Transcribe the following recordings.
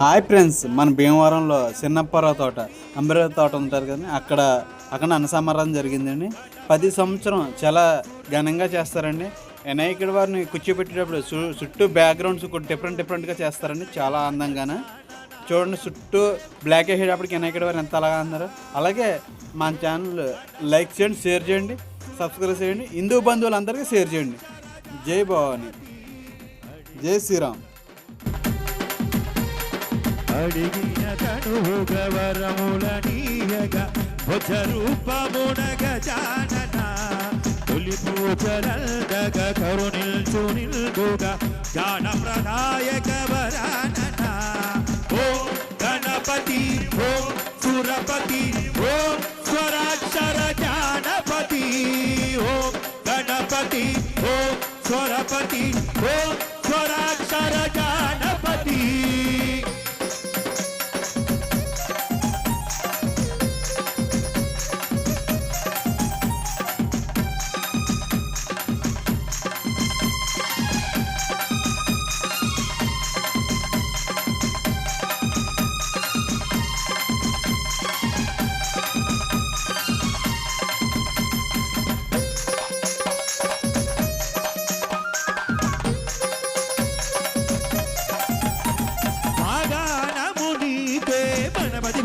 Hi friends మన భీమవరంలో చిన్నప్పరావు తోట అంబేద్కర్ తోట ఉంటారు కదా అక్కడ అక్కడ అన్నసమారాధన జరిగిందండి. పది సంవత్సరం చాలా ఘనంగా చేస్తారండి. వినాయకుడి వారిని కూర్చోబెట్టేటప్పుడు చుట్టూ బ్యాక్గ్రౌండ్స్ డిఫరెంట్ డిఫరెంట్గా చేస్తారండి. చాలా అందంగానే. చూడండి చుట్టూ బ్లాక్ వేసేటప్పటికి వినాయకుడి వారు ఎంత అలాగా అన్నారు. అలాగే మన ఛానల్ లైక్ చేయండి షేర్ చేయండి సబ్స్క్రైబ్ చేయండి. హిందూ బంధువులందరికీ షేర్ చేయండి. జై భవాని. జై శ్రీరామ్. అడిగిన తనువుగ వరములనీయగ భుజ రూపమునగ జానన. తొలి పూజలందగ కరుణిల్చు నిల్గుగా జాన ప్రదాయక వరానన. ఓం గణపతి ఓం సురపతి ఓం స్వరాక్షర జానపతి. ఓం గణపతి ఓం స్వరపతి ఓం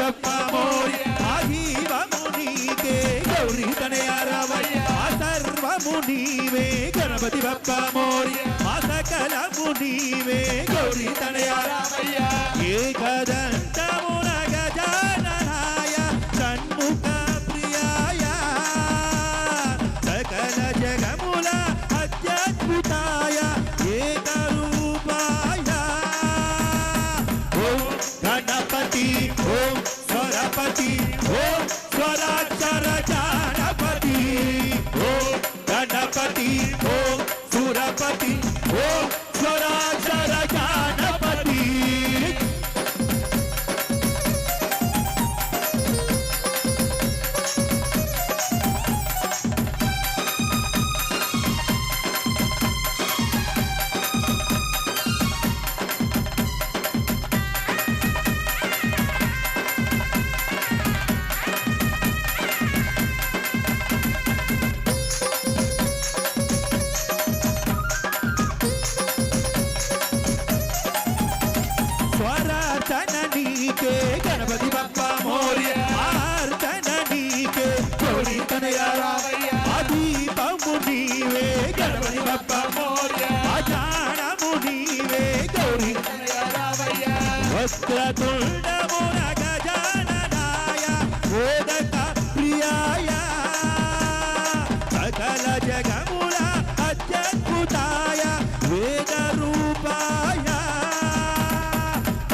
గణపతి ఆజీవము నీకే గౌరీ తనయారవయ్య ఆ సర్వము నీవే గణపతి బప్ప మోరి ఆ సకలము నీవే గౌరీ తనయారవయ్య ఏకదంతమున స్వరపతి ఓం స్వరాక్షర జానపతి ఓం గణపతి ఓం సురపతి వక్రతుండమున గజాననాయ వేదక ప్రియాయ సకల జగముల అత్యద్భుతాయ వేద రూపాయ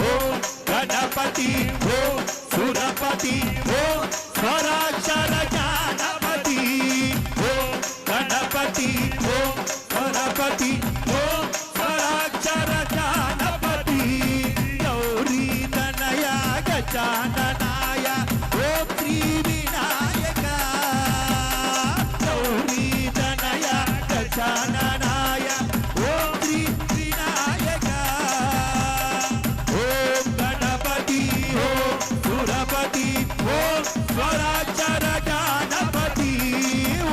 ఓం గణపతి ఓం సురపతి ఓం స్వరాక్షర గజాననాయ ఓం శ్రీ వినాయక గౌరీ తనయ గజాననాయ ఓం శ్రీ వినాయక ఓం గణపతి ఓం సురపతి ఓం స్వరాక్షర జానపతి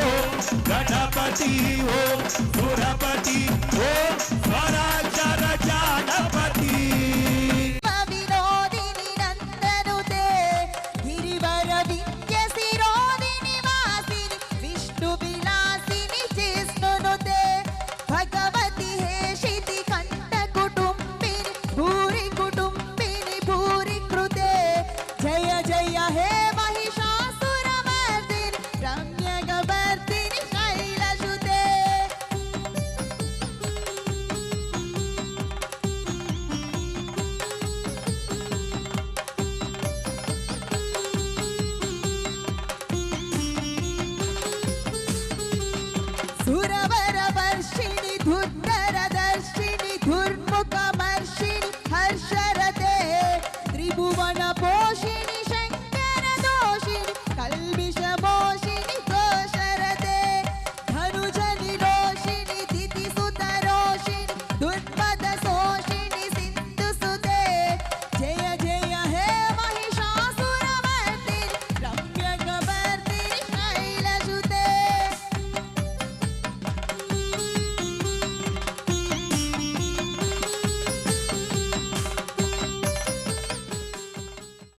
ఓం గణపతి ఓం సురపతి